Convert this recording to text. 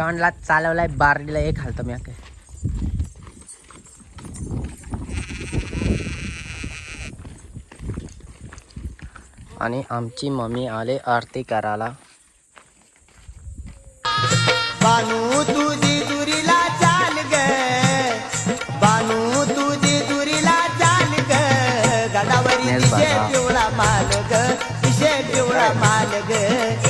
जॉनला चालवलाय बारडीला एक हालतो मी काय आणि आमची मम्मी आले आरती करायला. बानू तुझी दुरीला चाल ग. बानू तुझी दुरीला चाल ग. गडावरी बाबा. पिवळा माल ग. पिवळा माल ग.